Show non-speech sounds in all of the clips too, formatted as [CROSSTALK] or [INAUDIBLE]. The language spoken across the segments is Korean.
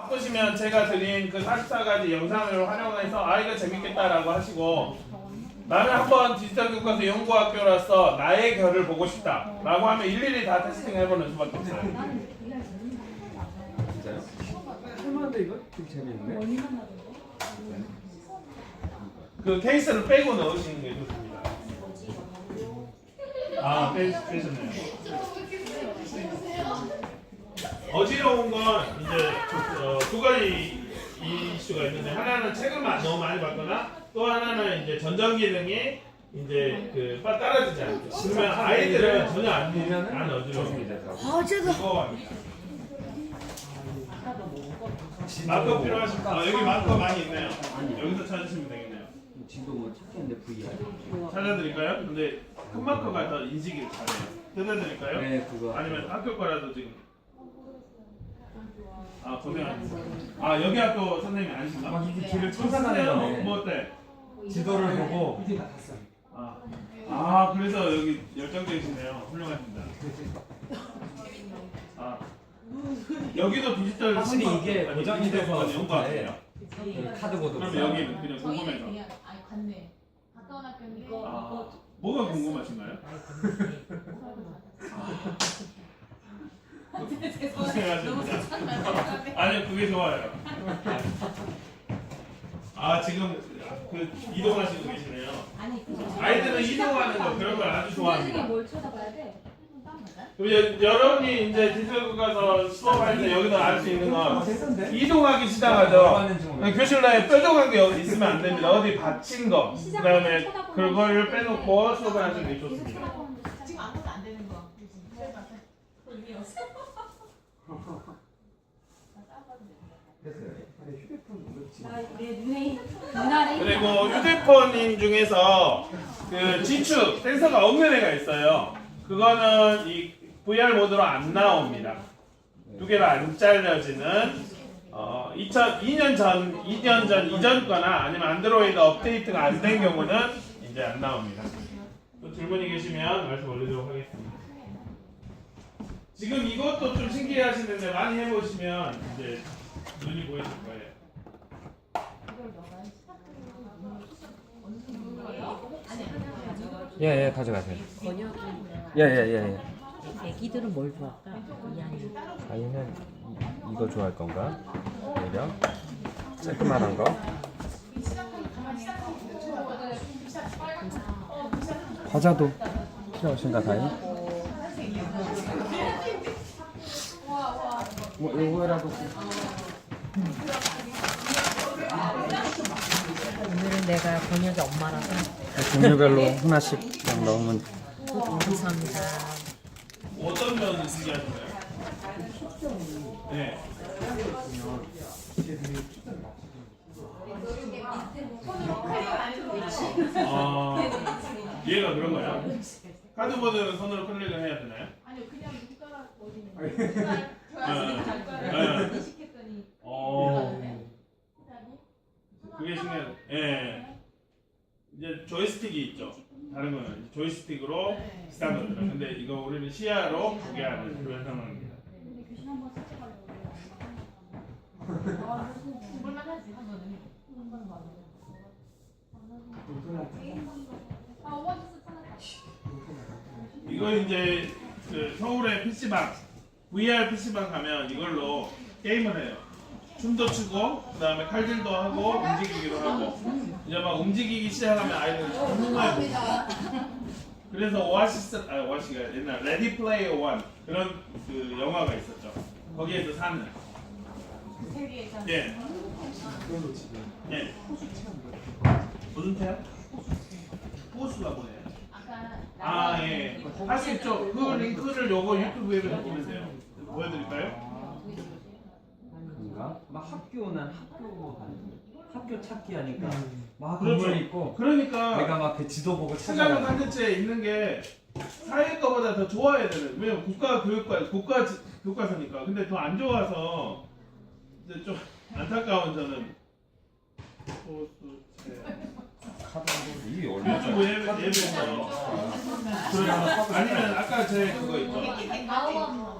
바쁘시면 제가 드린 그 44가지 영상을 활용해서 아 이거 재밌겠다라고 하시고 나는 한번 디지털 교과서 연구학교로서 나의 결을 보고 싶다라고 하면 일일이 다 테스팅 해보는 수밖에 없어요. 진짜요? 할만한데 이거? 되게 재밌네. 그 케이스를 빼고 넣으시는 게 좋습니다. 아 빼, 빼셨네요. 어지러운 건 이제 어, 두 가지 이슈가 있는데 하나는 책을 마- 너무 많이 봤거나 또 하나는 이제 전전 기능이 이제 그 빠- 따라지지 않고 그러면 아이들은 전혀 안, 안 어지러워요. 되더라고. 어제도 그거 마커 필요하십니까? 아, 여기 마커 많이 있네요. 여기서 찾으시면 되겠네요. 지도 뭐 찾겠는데 VR. 찾아드릴까요? 근데 큰 마커가 더 인식이 잘해요. 뜯어드릴까요? 네 그거. 아니면 학교 거라도 지금 아 고생 하셨어요. 아 여기 학교 선생님이 아니신가? 막 이게 길을 선생님 찾아다니던데 뭐 어때? 지도를 보고 아, 아 그래서 여기 열정적이시네요. 훌륭하십니다. 아 여기도 디지털 확실히 선거- 이게 아니, 고정이 디지털 돼서 선거 연구 좋대. 같아요. 그 카드 보드 그럼 여기는 그냥 궁금해서. 아니 갔네. 가까운 이거 아, 뭐가 궁금하신가요? [LAUGHS] 고생하십니다. 아니요 그게 좋아요. 아 지금 그 이동하시고 계시네요. 아니 아이들은 이동하는 거 그런 걸 아주 좋아합니다. 뭘 쳐다봐야 돼? 그럼 여- 여러분이 이제 디지털 가서 수업할 때 여기서 알 수 있는 건 됐던데? 이동하기 시작하죠. 교실 내에 뾰족한 게 어디 있으면 안 됩니다. 어디 받친 거. 그다음에 그걸 빼놓고 수업을 하시는 게 좋습니다. 지금 안 가도 안 되는 거. 의미 없어. 그리고 휴대폰인 중에서 그 지축 센서가 애가 있어요. 그거는 이 VR 모드로 안 나옵니다. 두 개로 안 잘려지는 어, 2002년 전, 2년 전 이전 거나 아니면 안드로이드 업데이트가 안 된 경우는 이제 안 나옵니다. 또 질문이 계시면 말씀 올리도록 하겠습니다. 지금 이것도 좀 신기해 하시는데 많이 해보시면 이제 눈이 보이실 거예요. 예 예 가져가세요. 예예 예. 애기들은 뭘 좋아할까? 이안이 아이는 이- 이거 좋아할 건가? 오히려 쬐끄만한 거. 과자도 필요하신가 다이? 뭐 요거라도 오늘은 내가 번역의 엄마라서 종류별로 하나씩 그냥 넣으면 감사합니다. 어떤 면을 신기하신가요? 네. 아, 얘가 그런 거야? 카드보드는 손으로 클릭을 해야 되나요? 아니요 그냥 손가락 어디는 네. 손가락 인식했더니 어, 그게 신기하네. 예. 이제 조이스틱이 있죠. 다른 거는 조이스틱으로 비슷한 것들은. 근데 이거 우리는 시야로 보게 하는 그런 상황입니다. 이거 이제 그 서울의 PC방, VR PC방 가면 이걸로 게임을 해요. 춤도 추고, 그 다음에 칼질도 하고, 움직이기도 하고. 이제 막 움직이기 시작하면 아이들은 정말. 그래서 오아시스, 아 오아시가 옛날 레디 플레이어 원 그런 그 영화가 있었죠. 거기에서 사는. 예. 예. 무슨? 호수가 뭐예요? 아까 아 예. 할 수 있죠. 그 링크를 요거 유튜브에서 보면 돼요. 보여드릴까요? 뭔가 막 학교는 학교 가는 학교 찾기 하니까 막 그렇죠. 건물 있고 그러니까 내가 막 그 지도 보고 찾아는 찾아가. 컨텐츠에 있는 게 사회 거보다 더 좋아야 되는. 왜냐면 국가 교육과 국가 지- 교과서니까. 근데 더 안 좋아서 이제 좀 안타까운 저는 호수체. 이게 유튜브 얼마죠? 예배 예배에서 그래서 아니면 아까 제 그거 있죠. 마음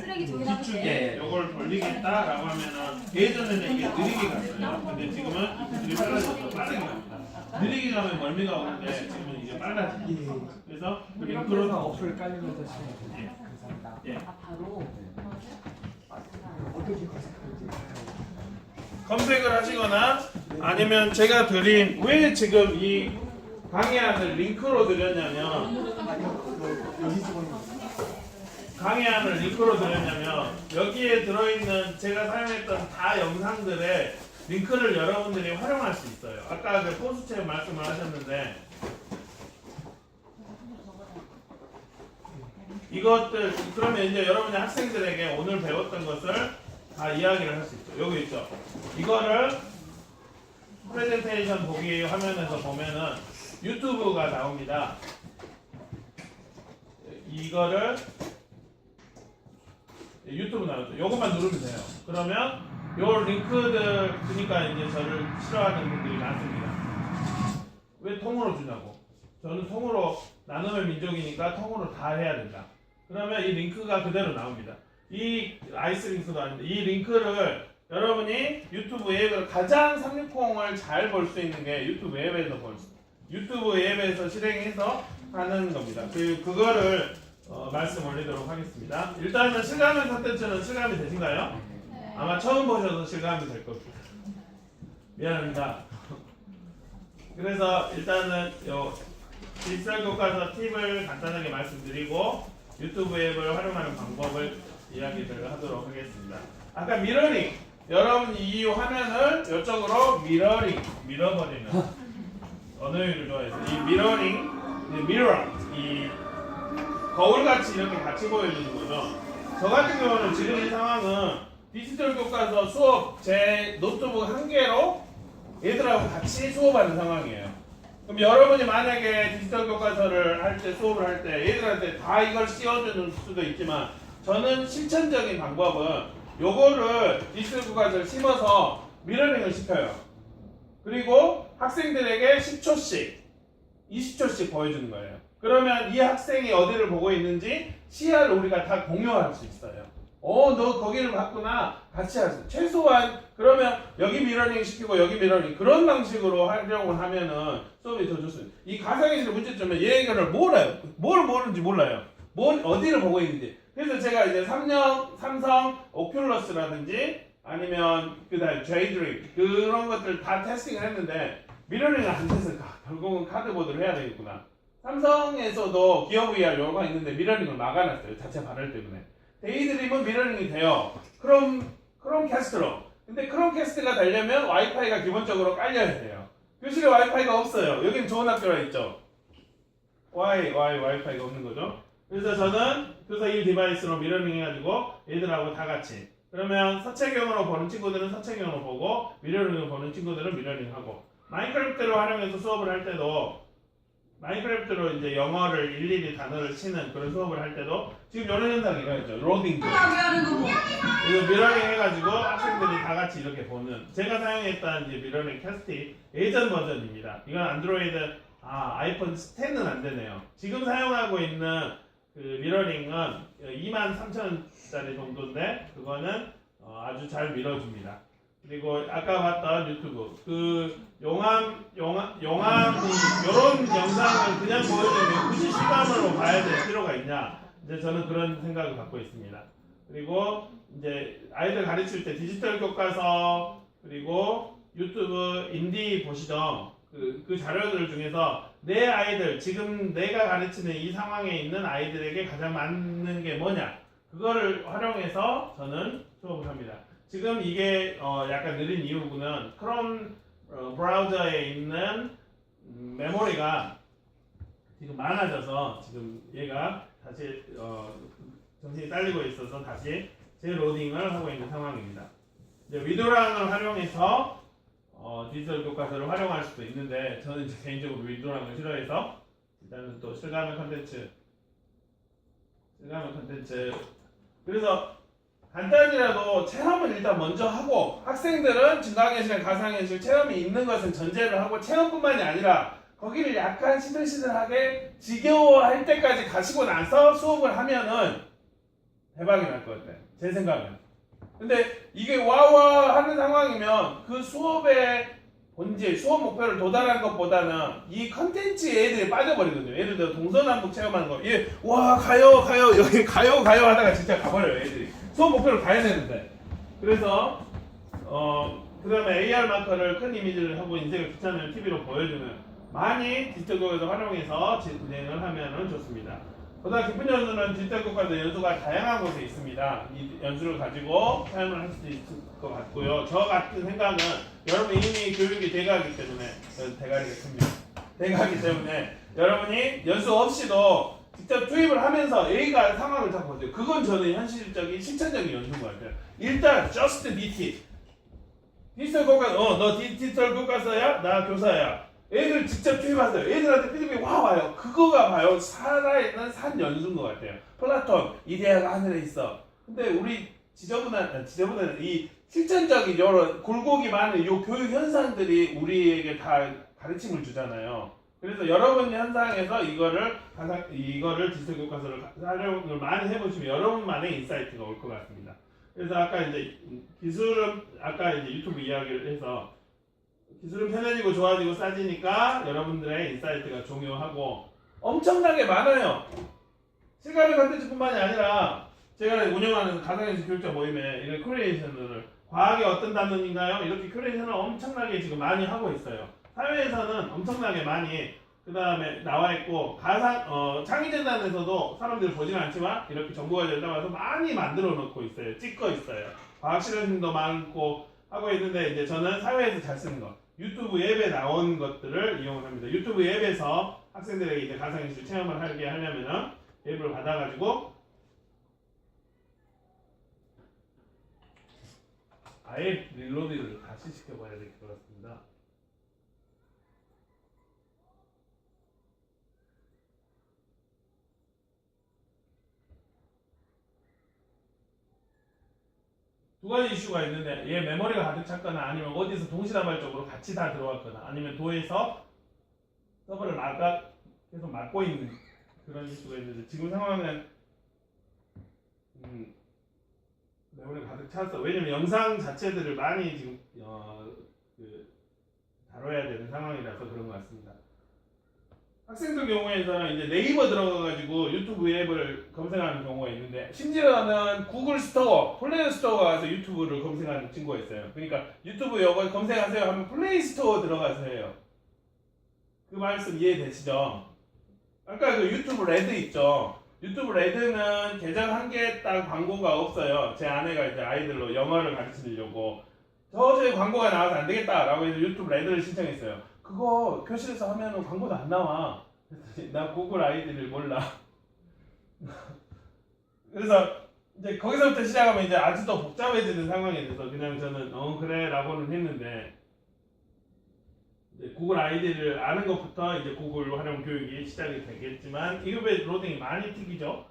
쓰레기 저기다 지축에 이걸 돌리겠다라고 하면은 예전에는 이게 느리게 갔어요. 근데 지금은 이게 빨라져서 빠르게 갑니다. 느리게 가면 멀미가 오는데 지금은 이게 빨라져요. 그래서 그 그러다 링크로 어플 깔리면서 시험. 예. 바로 검색을 하시거나 아니면 제가 드린 왜 지금 이 강의안을 링크로 드렸냐면 강의안을 링크로 드렸냐면 여기에 들어있는 제가 사용했던 다 영상들의 링크를 여러분들이 활용할 수 있어요. 아까 그 포스체 말씀을 하셨는데 이것들 그러면 이제 여러분이 학생들에게 오늘 배웠던 것을 다 이야기를 할 수 있죠. 여기 있죠. 이거를 프레젠테이션 보기 화면에서 보면은 유튜브가 나옵니다. 이거를 유튜브 나오죠. 요것만 누르면 돼요. 그러면 요 링크들 그러니까 이제 저를 싫어하는 분들이 많습니다. 왜 통으로 주냐고. 저는 통으로 나눔의 민족이니까 통으로 다 해야 된다. 그러면 이 링크가 그대로 나옵니다. 이 아이스 링크도 아닌데 이 링크를 여러분이 유튜브 앱을 가장 360을 잘 볼 수 있는 게 유튜브 앱에서 볼 수, 유튜브 앱에서 실행해서 하는 겁니다. 그 그거를 어, 말씀 올리도록 하겠습니다. 일단은 실감의 컨텐츠는 실감이 되신가요? 아마 처음 보셔서 실감이 될 겁니다. 미안합니다. 그래서 일단은 요 디지털 교과서 팁을 간단하게 말씀드리고 유튜브 앱을 활용하는 방법을 이야기를 하도록 하겠습니다. 아까 미러링 여러분 이 화면을 이쪽으로 미러링 밀어버리는 언어율을 좋아해서 이 미러링 이 미러 이 거울같이 이렇게 같이 보여주는 거죠. 저 같은 경우는 지금 이 상황은 디지털 교과서 수업 제 노트북 한 개로 얘들하고 같이 수업하는 상황이에요. 그럼 여러분이 만약에 디지털 교과서를 할 때 수업을 할 때 얘들한테 다 이걸 씌워주는 수도 있지만 저는 실천적인 방법은 요거를 디지털 교과서를 심어서 미러링을 시켜요. 그리고 학생들에게 10초씩 20초씩 보여주는 거예요. 그러면 이 학생이 어디를 보고 있는지 시야를 우리가 다 공유할 수 있어요. 어, 너 거기를 봤구나. 같이 하세요. 최소한 그러면 여기 미러링 시키고 여기 미러링 그런 방식으로 하려고 하면은 수업이 더 좋습니다. 이 가상현실 문제점은 얘기를 몰라요. 뭘 모르는지 몰라요. 뭘 어디를 보고 있는지. 그래서 제가 이제 삼성, 삼성 오큘러스라든지 아니면 그 다음 제이드림 그런 것들 다 테스팅을 했는데 미러링을 안 가- 결국은 카드보드를 해야 되겠구나. 삼성에서도 기업 VR 요가 있는데 미러링을 막아놨어요. 자체 발열 때문에. 데이드림은 미러링이 돼요. 크롬 크롬 캐스트로. 근데 크롬 캐스트가 되려면 와이파이가 기본적으로 깔려야 돼요. 교실에 와이파이가 없어요. 여기는 좋은 학교라 있죠. 와이 와이 와이파이가 없는 거죠. 그래서 저는 그래서 이 디바이스로 미러링 해가지고 얘들하고 다 같이 그러면 서체경으로 보는 친구들은 서체경으로 보고 미러링으로 보는 친구들은 미러링 하고 마인크래프트를 활용해서 수업을 할 때도 마인크래프트로 이제 영어를 일일이 단어를 치는 그런 수업을 할 때도 지금 이런 현상이 일어났죠. 로딩. 이거 미러링 해가지고 학생들이 다 같이 이렇게 보는 제가 사용했던 이제 미러링 캐스티 예전 버전입니다. 이건 안드로이드 아 아이폰 10은 안 되네요. 지금 사용하고 있는 그 미러링은 23,000원짜리 정도인데 그거는 어, 아주 잘 밀어줍니다. 그리고 아까 봤던 유튜브 그 용암 용암 용암 이런 영상을 그냥 보여주면 굳이 시감으로 봐야 될 필요가 있냐? 이제 저는 그런 생각을 갖고 있습니다. 그리고 이제 아이들 가르칠 때 디지털 교과서 그리고 유튜브 인디 보시던 그, 그 자료들 중에서 내 아이들 지금 내가 가르치는 이 상황에 있는 아이들에게 가장 맞는 게 뭐냐 그거를 활용해서 저는 수업을 합니다. 지금 이게 어, 약간 느린 이유는 크롬 어, 브라우저에 있는 음, 메모리가 지금 많아져서 지금 얘가 다시 어, 정신이 딸리고 있어서 다시 재로딩을 하고 있는 상황입니다. 이제 위도랑을 활용해서 어, 어, 디지털 교과서를 활용할 수도 있는데 저는 이제 개인적으로 걸 싫어해서 일단은 또 실감의 컨텐츠 실감의 컨텐츠 그래서 간단히라도 체험을 일단 먼저 하고 학생들은 증강현실, 가상현실 체험이 있는 것은 전제를 하고 체험뿐만이 아니라 거기를 약간 시들시들하게 지겨워할 때까지 가시고 나서 수업을 하면은 대박이 날 것 같아요. 제 생각은. 근데 이게 와와 하는 상황이면 그 수업의 본질, 수업 목표를 도달하는 것보다는 이 컨텐츠에 애들이 빠져버리거든요. 예를 들어 동서남북 체험하는 거. 얘, 와, 가요, 가요, 여기 가요, 가요 하다가 진짜 가버려요, 애들이. 수업 목표를 가야 되는데. 그래서, 어, 그 다음에 AR 마커를 큰 이미지를 하고 인생을 귀찮으면 TV로 보여주는 많이 디지털 교육에서 활용해서 진행을 하면 좋습니다. 보다 깊은 연수는 디지털 교과도 연수가 다양한 곳에 있습니다. 이 연수를 가지고 사용을 할 수도 있을 것 같고요. 저 같은 생각은 여러분 이미 교육이 돼가기 때문에 어, 대가리가 큽니다. 돼가기 때문에 여러분이 연수 없이도 직접 투입을 하면서 A가 상황을 다 보세요. 그건 저는 현실적인 실천적인 연수인 것 같아요. 일단 just DT 디지털 교과 어너 디지털 교과서야? 나 교사야. 애들 직접 투입하세요. 애들한테 피드백이 와 와요. 그거가 봐요 살아있는 산 연수인 것 같아요. 플라톤 이데아가 하늘에 있어. 근데 우리 지저분한 아, 지저분한 이 실천적인 이런 굴곡이 많은 요 교육 현상들이 우리에게 다 가르침을 주잖아요 그래서 여러분 현상에서 이거를 가상 이거를 디지털 교과서를 활용을 많이 해보시면 여러분만의 인사이트가 올 것 같습니다. 그래서 아까 이제 기술은 아까 이제 유튜브 이야기를 해서 기술은 편해지고 좋아지고 싸지니까 여러분들의 인사이트가 중요하고 엄청나게 많아요. 실감의 컨텐츠뿐만이 아니라 제가 운영하는 가상현실 교육자 모임에 이런 큐레이션을 과학의 어떤 단원인가요? 이렇게 큐레이션을 엄청나게 지금 많이 하고 있어요. 사회에서는 엄청나게 많이 그 다음에 나와 있고 가상 어, 창의재단에서도 사람들이 보지는 않지만 이렇게 정보가 열려와서 많이 만들어 놓고 있어요. 찍고 있어요. 과학 실험도 많고 하고 있는데 이제 저는 사회에서 잘 쓰는 거 유튜브 앱에 나온 것들을 이용을 합니다. 유튜브 앱에서 학생들에게 이제 가상현실 체험을 하게 하려면은 앱을 받아가지고 아예 릴로드를 다시 시켜봐야 될것 같습니다. 두 가지 이슈가 있는데 얘 메모리가 가득 찼거나 아니면 어디서 동시다발적으로 같이 다 들어왔거나 아니면 도에서 서버를 막아 계속 막고 있는 그런 이슈가 있는데 지금 상황은 음, 메모리가 가득 찼어. 왜냐면 영상 자체들을 많이 지금 어, 그 다뤄야 되는 상황이라서 그런 것 같습니다. 학생들 경우에서는 이제 네이버 들어가가지고 유튜브 앱을 검색하는 경우가 있는데 심지어는 구글 스토어, 플레이 스토어 가서 유튜브를 검색하는 친구가 있어요. 그러니까 유튜브 요거 검색하세요 하면 플레이 스토어 들어가서 해요. 그 말씀 이해되시죠? 아까 그 유튜브 레드 있죠? 유튜브 레드는 계정 한 개 딱 광고가 없어요. 제 아내가 이제 아이들로 영어를 가르치려고 도저히 광고가 나와서 안 되겠다라고 해서 유튜브 레드를 신청했어요. 그거 교실에서 하면은 광고도 안 나와. 나 구글 아이디를 몰라. [LAUGHS] 그래서 이제 거기서부터 시작하면 이제 아주 더 복잡해지는 상황이 돼서 그냥 저는 어 그래라고는 했는데 구글 아이디를 아는 것부터 이제 구글 활용 교육이 시작이 되겠지만 이후에 로딩이 많이 튀기죠.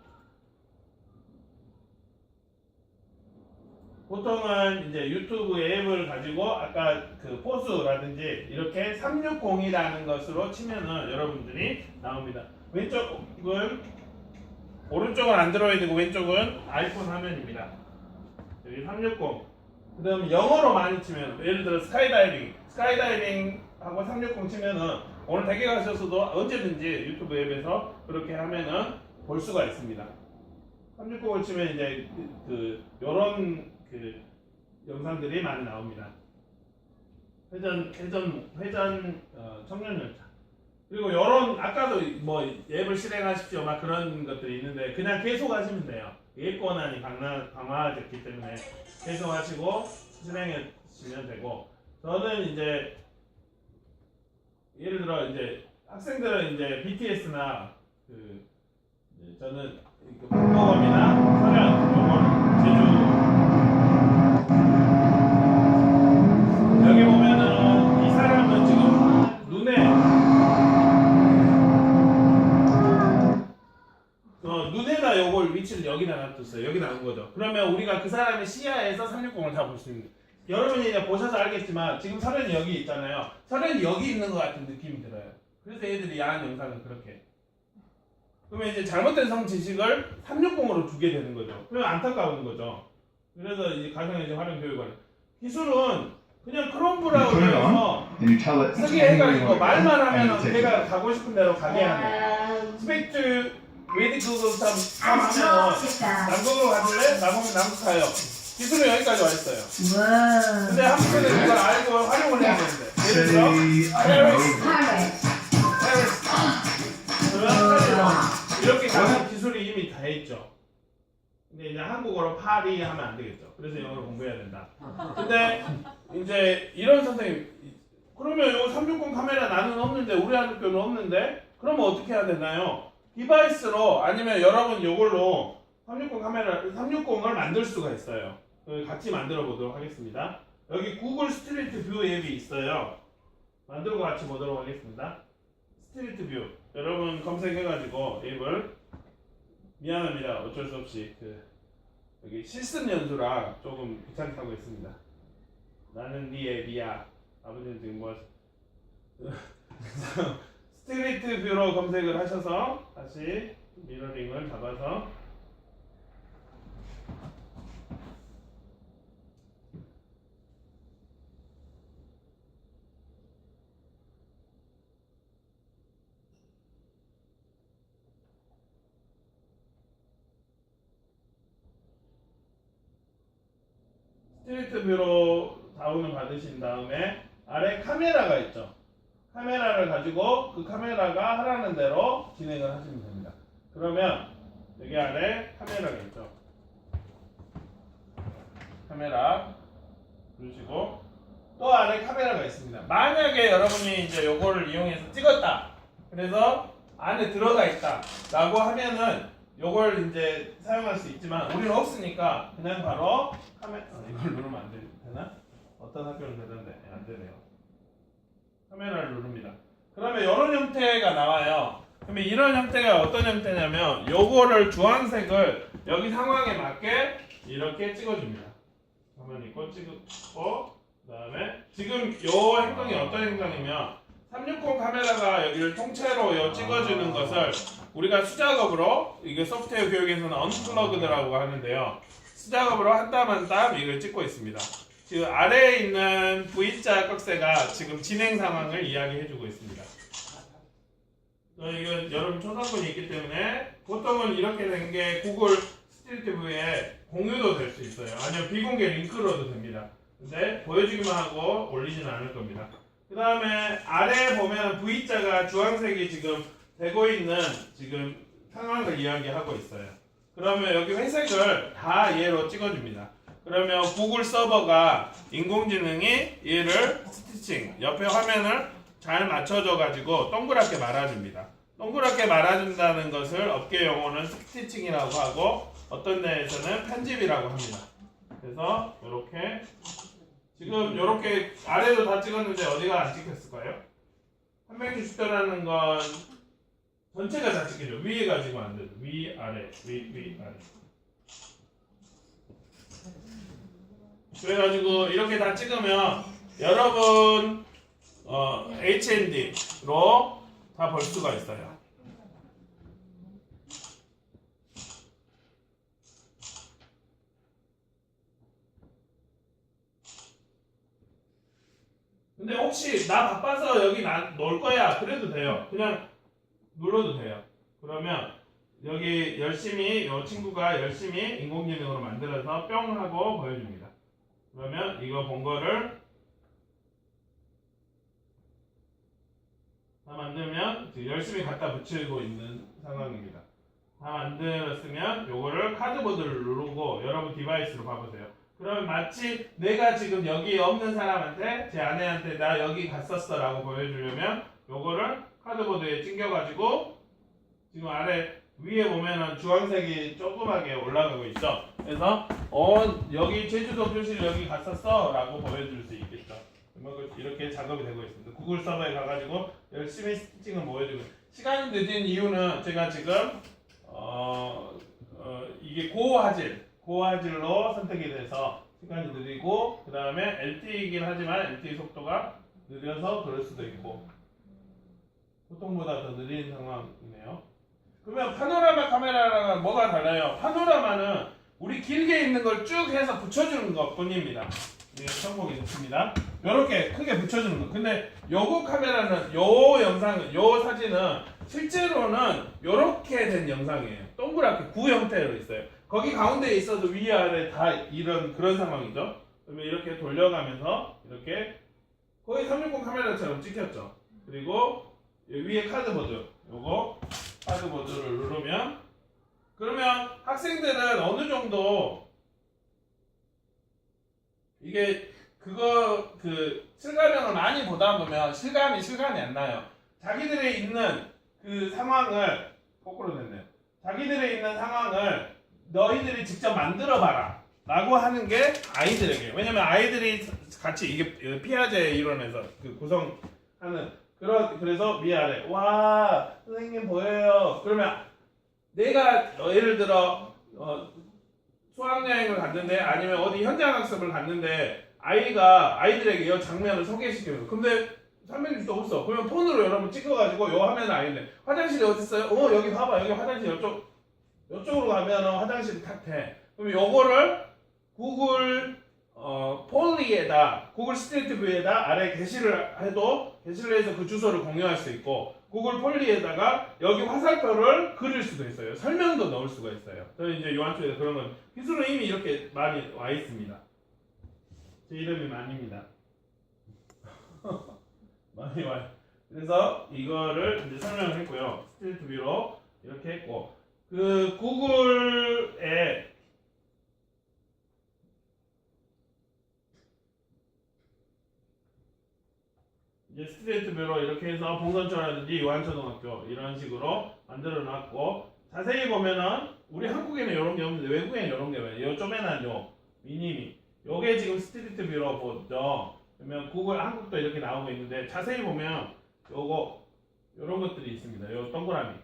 보통은 이제 유튜브 앱을 가지고 아까 그 포스라든지 이렇게 360이라는 것으로 치면은 여러분들이 나옵니다. 왼쪽은 오른쪽은 안드로이드고 왼쪽은 아이폰 화면입니다. 여기 360. 그다음 영어로 많이 치면 예를 들어 스카이다이빙, 스카이다이빙 하고 360 치면은 오늘 댁에 가셔서도 언제든지 유튜브 앱에서 그렇게 하면은 볼 수가 있습니다. 360을 치면 이제 그, 그 요런 그 영상들이 많이 나옵니다. 회전 회전 회전 어, 청년 열차. 그리고 요런 아까도 뭐 앱을 실행하십시오 막 그런 것들이 있는데 그냥 계속 하시면 돼요. 앱 권한이 강화 강화됐기 때문에 계속 하시고 실행하시면 되고 저는 이제 예를 들어 이제 학생들은 이제 BTS나 그 저는 그 박보검이나 서련 요걸 제주 여기 보면은 그 사람의 시야에서 360을 다 볼 수 있는. 여러분이 이제 보셔서 알겠지만 지금 설현이 여기 있잖아요. 설현이 여기 있는 것 같은 느낌이 들어요. 그래서 애들이 야한 영상을 그렇게. 그러면 이제 잘못된 성 지식을 360으로 주게 되는 거죠. 그러면 안타까운 거죠. 그래서 이제 가상현실 활용 교육을 기술은 그냥 크롬 브라우저에서 and you tell it 쓰게 해가지고 말만 하면. 걔가 가고 싶은 대로 가게 하는 스펙트 웨디 그거 참 하면은 남극으로 가줄래? 남극 남극 가요. 기술은 여기까지 와 있어요. 근데 한국에는 이걸 알고 활용을 해야 되는데 예를 들어 그러면 파리로 이렇게 가는 기술이 이미 다 있죠. 근데 이제 한국어로 파리 하면 안 되겠죠. 그래서 영어를 공부해야 된다. 근데 이제 이런 선생님 그러면 요360 카메라 나는 없는데 우리 학교는 없는데 그러면 어떻게 해야 되나요? 디바이스로 아니면 여러분 요걸로 360 카메라 360을 만들 수가 있어요. 그 같이 만들어 보도록 하겠습니다. 여기 구글 스트리트 뷰 앱이 있어요. 만들고 같이 보도록 하겠습니다. 스트리트 뷰 여러분 검색해가지고 앱을 미안합니다 어쩔 수 없이 그 여기 실습 연수라 조금 귀찮게 하고 있습니다 나는 네 앱이야 아버지는 지금 뭐 하시- 스트리트 뷰로 검색을 하셔서 다시 미러링을 잡아서 스트리트 뷰로 다운을 받으신 다음에 아래 카메라가 있죠. 카메라를 가지고 그 카메라가 하라는 대로 진행을 하시면 됩니다. 그러면 여기 아래 카메라가 있죠. 카메라 누르시고 또 아래 카메라가 있습니다. 만약에 여러분이 이제 요거를 이용해서 찍었다. 그래서 안에 들어가 있다. 라고 하면은 요걸 이제 사용할 수 있지만 우리는 없으니까 그냥 바로 카메라 아, 이걸 누르면 안 되- 되나? 어떤 학교는 되던데 예, 안 되네요. 카메라를 누릅니다. 그러면 이런 형태가 나와요. 그러면 이런 형태가 어떤 형태냐면 요거를 주황색을 여기 상황에 맞게 이렇게 찍어줍니다. 가만히 있고 찍고 그 다음에 지금 요 행동이 어떤 행동이면 360 카메라가 여기를 통째로 요 찍어주는 것을 우리가 수작업으로 이게 소프트웨어 교육에서는 언플러그드라고 하는데요. 수작업으로 한 땀 한 땀 이걸 찍고 있습니다. 지금 아래에 있는 V자 꺽쇠가 지금 진행 상황을 이야기해주고 있습니다. 어, 이건 여러분 초상권이 있기 때문에 보통은 이렇게 된 게 구글 스트리트 뷰에 공유도 될 수 있어요. 아니면 비공개 링크로도 됩니다. 근데 보여주기만 하고 올리지는 않을 겁니다. 그 다음에 아래 보면 V자가 주황색이 지금 되고 있는 지금 상황을 이야기하고 있어요. 그러면 여기 회색을 다 얘로 찍어줍니다. 그러면 구글 서버가 인공지능이 얘를 스티칭 옆에 화면을 잘 맞춰줘 가지고 동그랗게 말아줍니다. 동그랗게 말아준다는 것을 업계 용어는 스티칭이라고 하고 어떤 데에서는 편집이라고 합니다. 그래서 이렇게 지금 이렇게 아래도 다 찍었는데 어디가 안 찍혔을까요? 360도라는 건 전체가 다 찍히죠. 위에 가지고 안 돼도 위 아래 위 위 아래. 그래가지고 이렇게 다 찍으면 여러분 어, HND로 다 볼 수가 있어요. 근데 혹시 나 바빠서 여기 나, 놀 거야 그래도 돼요. 그냥 눌러도 돼요. 그러면 여기 열심히 이 친구가 열심히 인공지능으로 만들어서 뿅 하고 보여줍니다. 그러면 이거 본 거를 다 만들면 열심히 갖다 붙이고 있는 상황입니다. 다 만들었으면 요거를 카드보드를 누르고 여러분 디바이스로 봐보세요. 그러면 마치 내가 지금 여기 없는 사람한테 제 아내한테 나 여기 갔었어 라고 보여주려면 요거를 카드보드에 찡겨가지고 지금 아래 위에 보면은 주황색이 조그맣게 올라가고 있죠. 그래서 어 여기 제주도 표시를 여기 갔었어 라고 보여줄 수 있겠죠. 그 이렇게 작업이 되고 있습니다. 구글 서버에 가가지고 열심히 스티칭을 보여주고 시간이 늦은 이유는 제가 지금 어, 어 이게 고화질 고화질로 선택이 돼서 시간이 느리고 그 다음에 LTE이긴 하지만 LTE 속도가 느려서 그럴 수도 있고 보통보다 더 느린 상황이네요. 그러면 파노라마 카메라랑 뭐가 달라요? 파노라마는 우리 길게 있는 걸 쭉 해서 붙여주는 것 뿐입니다. 네, 성공이 좋습니다. 이렇게 크게 붙여주는 거. 근데 요거 카메라는 요 영상은 요 사진은 실제로는 이렇게 된 영상이에요. 동그랗게 구 형태로 있어요. 거기 가운데에 있어도 위아래 다 이런 그런 상황이죠. 그러면 이렇게 돌려가면서 이렇게 거의 360 카메라처럼 찍혔죠. 그리고 위에 카드보드 요거 카드보드를 누르면 그러면 학생들은 어느 정도 이게 그거 그 실감형을 많이 보다 보면 실감이 실감이 안 나요. 자기들의 있는 그 상황을 거꾸로 됐네요. 자기들의 있는 상황을 너희들이 직접 만들어 봐라. 라고 하는 게 아이들에게. 왜냐면 아이들이 같이 이게 피아제 이론에서 그 구성하는 그런 그래서 위아래 와 선생님 보여요. 그러면 내가 어, 예를 들어 어, 수학여행을 갔는데 아니면 어디 현장 학습을 갔는데 아이가 아이들에게 이 장면을 소개시켜요. 근데 선배님도 없어. 그러면 폰으로 여러분 찍어가지고 요 화면을 아이들 화장실이 어디 있어요? 어 여기 봐봐 여기 화장실 이쪽 이쪽으로 가면 화장실이 탁 돼. 그럼 요거를 구글 어, 폴리에다 구글 스트리트 뷰에다 아래 게시를 해도 해서 그 주소를 공유할 수 있고 구글 폴리에다가 여기 화살표를 그릴 수도 있어요. 설명도 넣을 수가 있어요. 저는 이제 요한초에서 그런 건 기술은 이미 이렇게 많이 와 있습니다. 제 이름이 만입니다. [LAUGHS] 많이 와요. 그래서 이거를 이제 설명을 했고요. 스트리트 뷰로 이렇게 했고 그 구글에 이제 스트레이트 뷰로 이렇게 해서 봉선초라든지 요한초등학교 이런 식으로 만들어 놨고 자세히 보면은 우리 한국에는 이런 게 없는데 외국에는 이런 게 왜? 요 쪼매난 요 미니미 요게 지금 스트리트 뷰로 보죠. 그러면 구글 한국도 이렇게 나오고 있는데 자세히 보면 요거 요런 것들이 있습니다. 요 동그라미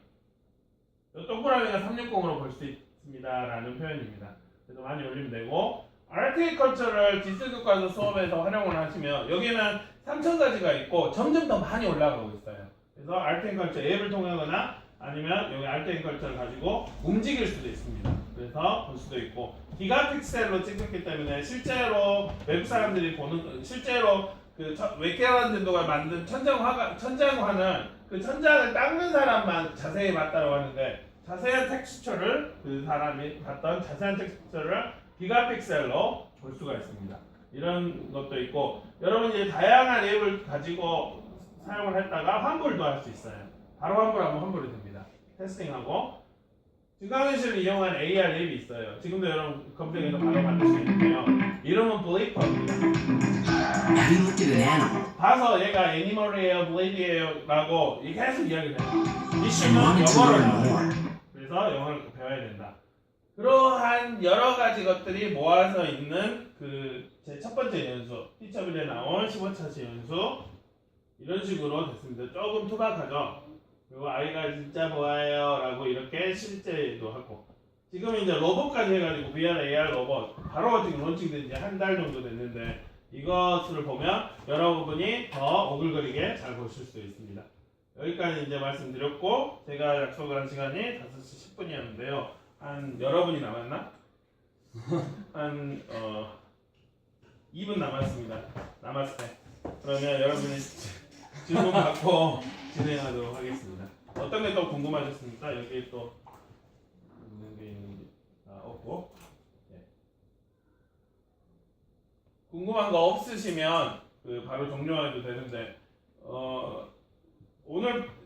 요 동그라미가 360으로 볼 수 있습니다 라는 표현입니다. 그래서 많이 올리면 되고 아르티컬처를 기술교과서 수업에서 활용을 하시면 여기는 3,000가지가 있고 점점 더 많이 올라가고 있어요. 그래서 알텐컬처 앱을 통하거나 아니면 여기 알텐컬처를 가지고 움직일 수도 있습니다. 그래서 볼 수도 있고 기가 픽셀로 찍혔기 때문에 실제로 외국 사람들이 보는 실제로 그 웨케란젠도가 만든 천장화가 천장화는 그 천장을 닦는 사람만 자세히 봤다고 하는데 자세한 텍스처를 그 사람이 봤던 자세한 텍스처를 기가 픽셀로 볼 수가 있습니다. 이런 것도 있고 여러분 이제 다양한 앱을 가지고 사용을 했다가 환불도 할 수 있어요. 바로 환불하면 환불이 됩니다. 테스팅하고 증강현실을 이용한 AR 앱이 있어요. 지금도 여러분 검색해서 바로 만들 수 있는데요. 이름은 블레이퍼입니다. Have you looked at an animal 봐서 얘가 애니멀이에요, 블레이드예요라고 해서 이야기를 해요. 이슈는 알아요. more? 그래서 영어를 배워야 된다. 그러한 여러 가지 것들이 모아서 있는 그 제 첫 번째 연수, 티처빌에 나온 15차시 연수 이런 식으로 됐습니다. 조금 투박하죠. 그리고 아이가 진짜 좋아해요라고 이렇게 실제도 하고 지금 이제 로봇까지 해가지고 VR, AR 로봇 바로 지금 론칭된 지 한 달 정도 됐는데 이것을 보면 여러분이 더 오글거리게 잘 보실 수 있습니다. 여기까지 이제 말씀드렸고 제가 약속을 한 시간이 5시 10분이었는데요. 한 여러 분이 남았나? 한 어, 2분 남았습니다. 남았을 때. 그러면 여러분이 질문 받고 진행하도록 하겠습니다. 어떤 게또 궁금하셨습니까? 여기 또 있는 게 있는지 아, 없고 네. 궁금한 거 없으시면 그 바로 종료해도 되는데 어, 오늘 예,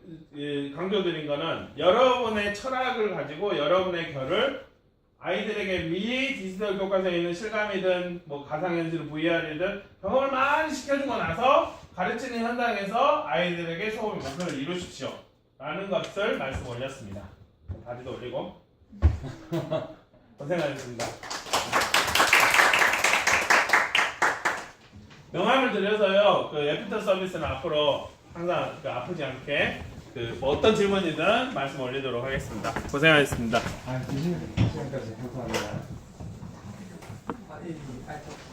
강조드린 거는 여러분의 철학을 가지고 여러분의 결을 아이들에게 미리 디지털 교과서에 있는 실감이든 뭐 가상현실 VR이든 경험을 많이 시켜주고 나서 가르치는 현장에서 아이들에게 소음의 목표를 이루십시오. 라는 것을 말씀 올렸습니다. 바지도 올리고 [LAUGHS] 고생하셨습니다. 명함을 드려서요. 그 애프터 서비스는 앞으로 항상 그 아프지 않게 그 뭐 어떤 질문이든 말씀 올리도록 하겠습니다. 고생하셨습니다. 아, 2시간까지 감사합니다. 아, 예, 예. 아, 저...